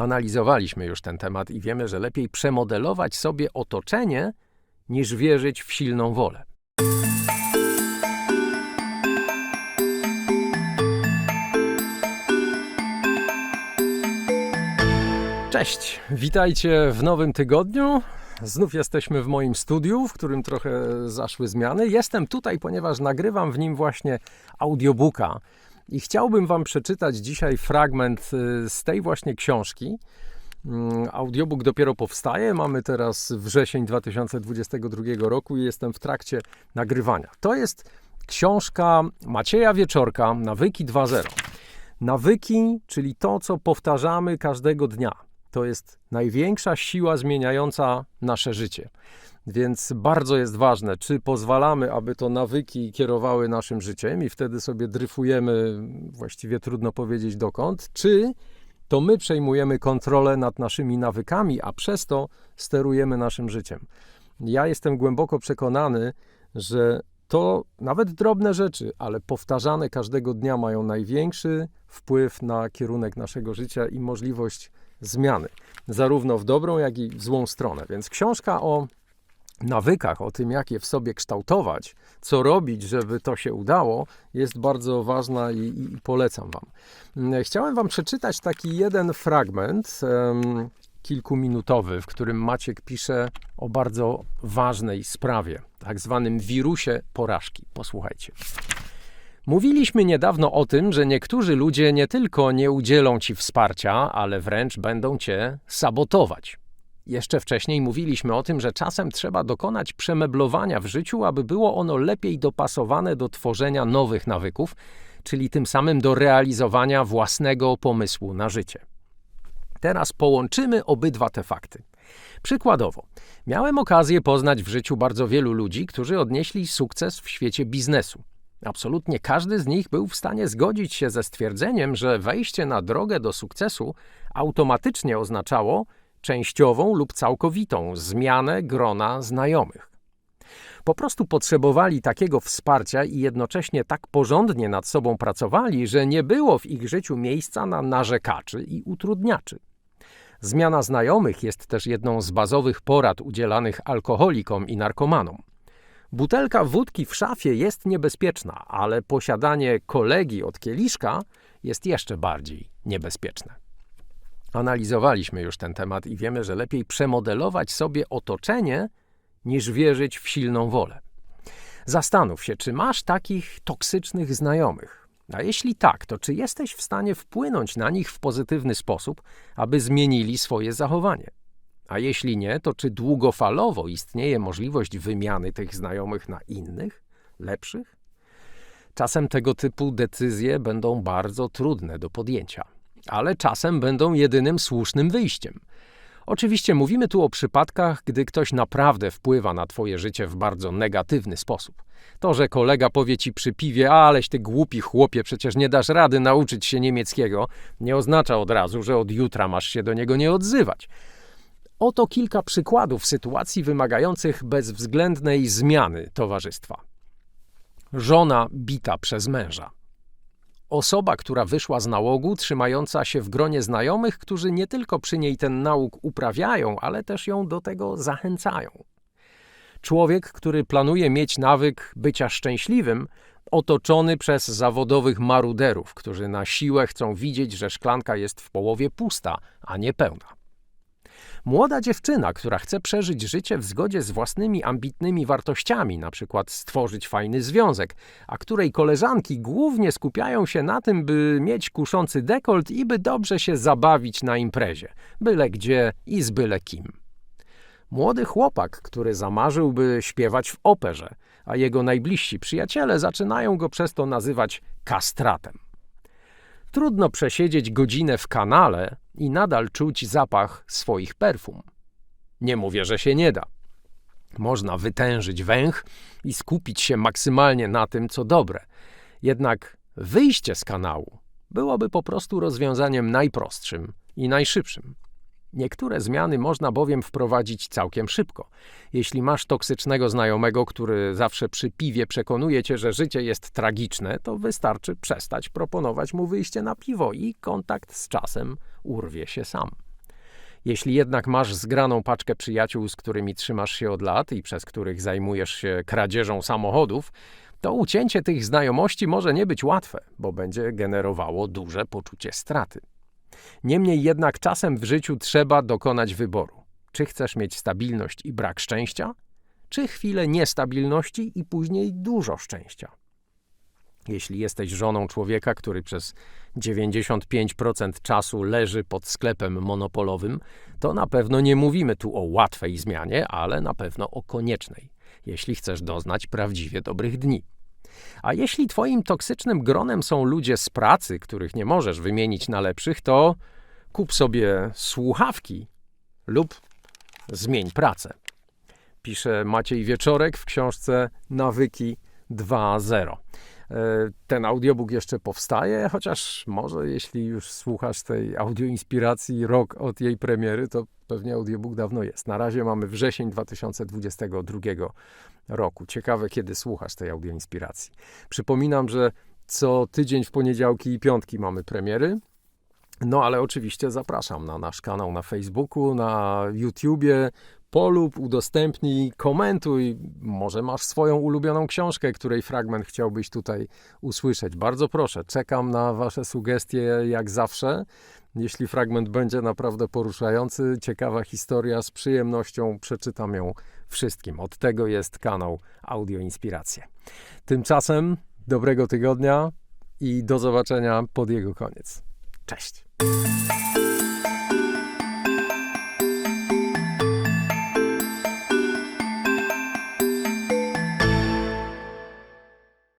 Analizowaliśmy już ten temat i wiemy, że lepiej przemodelować sobie otoczenie, niż wierzyć w silną wolę. Cześć, witajcie w nowym tygodniu. Znów jesteśmy w moim studiu, w którym trochę zaszły zmiany. Jestem tutaj, ponieważ nagrywam w nim właśnie audiobooka i chciałbym Wam przeczytać dzisiaj fragment y, z tej właśnie książki. Mm, audiobook dopiero powstaje. Mamy teraz wrzesień 2022 roku i jestem w trakcie nagrywania. To jest książka Macieja Wieczorka, Nawyki 2.0. Nawyki, czyli to, co powtarzamy każdego dnia. To jest największa siła zmieniająca nasze życie. Więc bardzo jest ważne, czy pozwalamy, aby to nawyki kierowały naszym życiem i wtedy sobie dryfujemy, właściwie trudno powiedzieć dokąd, czy to my przejmujemy kontrolę nad naszymi nawykami, a przez to sterujemy naszym życiem. Ja jestem głęboko przekonany, że to nawet drobne rzeczy, ale powtarzane każdego dnia mają największy wpływ na kierunek naszego życia i możliwość zmiany, zarówno w dobrą, jak i w złą stronę. Więc książka o nawykach, o tym, jak je w sobie kształtować, co robić, żeby to się udało, jest bardzo ważna i, i polecam Wam. Chciałem Wam przeczytać taki jeden fragment, um, kilkuminutowy, w którym Maciek pisze o bardzo ważnej sprawie, tak zwanym wirusie porażki. Posłuchajcie. Mówiliśmy niedawno o tym, że niektórzy ludzie nie tylko nie udzielą ci wsparcia, ale wręcz będą cię sabotować. Jeszcze wcześniej mówiliśmy o tym, że czasem trzeba dokonać przemeblowania w życiu, aby było ono lepiej dopasowane do tworzenia nowych nawyków, czyli tym samym do realizowania własnego pomysłu na życie. Teraz połączymy obydwa te fakty. Przykładowo, miałem okazję poznać w życiu bardzo wielu ludzi, którzy odnieśli sukces w świecie biznesu. Absolutnie każdy z nich był w stanie zgodzić się ze stwierdzeniem, że wejście na drogę do sukcesu automatycznie oznaczało częściową lub całkowitą zmianę grona znajomych. Po prostu potrzebowali takiego wsparcia i jednocześnie tak porządnie nad sobą pracowali, że nie było w ich życiu miejsca na narzekaczy i utrudniaczy. Zmiana znajomych jest też jedną z bazowych porad udzielanych alkoholikom i narkomanom. Butelka wódki w szafie jest niebezpieczna, ale posiadanie kolegi od kieliszka jest jeszcze bardziej niebezpieczne. Analizowaliśmy już ten temat i wiemy, że lepiej przemodelować sobie otoczenie, niż wierzyć w silną wolę. Zastanów się, czy masz takich toksycznych znajomych. A jeśli tak, to czy jesteś w stanie wpłynąć na nich w pozytywny sposób, aby zmienili swoje zachowanie? A jeśli nie, to czy długofalowo istnieje możliwość wymiany tych znajomych na innych, lepszych? Czasem tego typu decyzje będą bardzo trudne do podjęcia, ale czasem będą jedynym słusznym wyjściem. Oczywiście mówimy tu o przypadkach, gdy ktoś naprawdę wpływa na Twoje życie w bardzo negatywny sposób. To, że kolega powie ci przy piwie, aleś ty głupi chłopie, przecież nie dasz rady nauczyć się niemieckiego, nie oznacza od razu, że od jutra masz się do niego nie odzywać. Oto kilka przykładów sytuacji wymagających bezwzględnej zmiany towarzystwa. Żona bita przez męża. Osoba, która wyszła z nałogu, trzymająca się w gronie znajomych, którzy nie tylko przy niej ten nałóg uprawiają, ale też ją do tego zachęcają. Człowiek, który planuje mieć nawyk bycia szczęśliwym, otoczony przez zawodowych maruderów, którzy na siłę chcą widzieć, że szklanka jest w połowie pusta, a nie pełna. Młoda dziewczyna, która chce przeżyć życie w zgodzie z własnymi ambitnymi wartościami, na przykład stworzyć fajny związek, a której koleżanki głównie skupiają się na tym, by mieć kuszący dekolt i by dobrze się zabawić na imprezie, byle gdzie i z byle kim. Młody chłopak, który zamarzyłby śpiewać w operze, a jego najbliżsi przyjaciele zaczynają go przez to nazywać kastratem. Trudno przesiedzieć godzinę w kanale i nadal czuć zapach swoich perfum. Nie mówię, że się nie da. Można wytężyć węch i skupić się maksymalnie na tym, co dobre. Jednak wyjście z kanału byłoby po prostu rozwiązaniem najprostszym i najszybszym. Niektóre zmiany można bowiem wprowadzić całkiem szybko. Jeśli masz toksycznego znajomego, który zawsze przy piwie przekonuje cię, że życie jest tragiczne, to wystarczy przestać proponować mu wyjście na piwo i kontakt z czasem urwie się sam. Jeśli jednak masz zgraną paczkę przyjaciół, z którymi trzymasz się od lat i przez których zajmujesz się kradzieżą samochodów, to ucięcie tych znajomości może nie być łatwe, bo będzie generowało duże poczucie straty. Niemniej jednak czasem w życiu trzeba dokonać wyboru. Czy chcesz mieć stabilność i brak szczęścia, czy chwilę niestabilności i później dużo szczęścia? Jeśli jesteś żoną człowieka, który przez 95% czasu leży pod sklepem monopolowym, to na pewno nie mówimy tu o łatwej zmianie, ale na pewno o koniecznej, jeśli chcesz doznać prawdziwie dobrych dni. A jeśli twoim toksycznym gronem są ludzie z pracy, których nie możesz wymienić na lepszych, to kup sobie słuchawki lub zmień pracę. Pisze Maciej Wieczorek w książce Nawyki 2.0. E, Ten audiobook jeszcze powstaje, chociaż może jeśli już słuchasz tej audioinspiracji rok od jej premiery, to pewnie audiobook dawno jest. Na razie mamy wrzesień 2022 roku. Ciekawe, kiedy słuchasz tej audioinspiracji. Przypominam, że co tydzień w poniedziałki i piątki mamy premiery. No ale oczywiście zapraszam na nasz kanał na Facebooku, na YouTubie. Polub, udostępnij, komentuj. Może masz swoją ulubioną książkę, której fragment chciałbyś tutaj usłyszeć. Bardzo proszę, czekam na Wasze sugestie jak zawsze. Jeśli fragment będzie naprawdę poruszający, ciekawa historia, z przyjemnością przeczytam ją wszystkim. Od tego jest kanał Audio Inspiracje. Tymczasem dobrego tygodnia i do zobaczenia pod jego koniec. Cześć.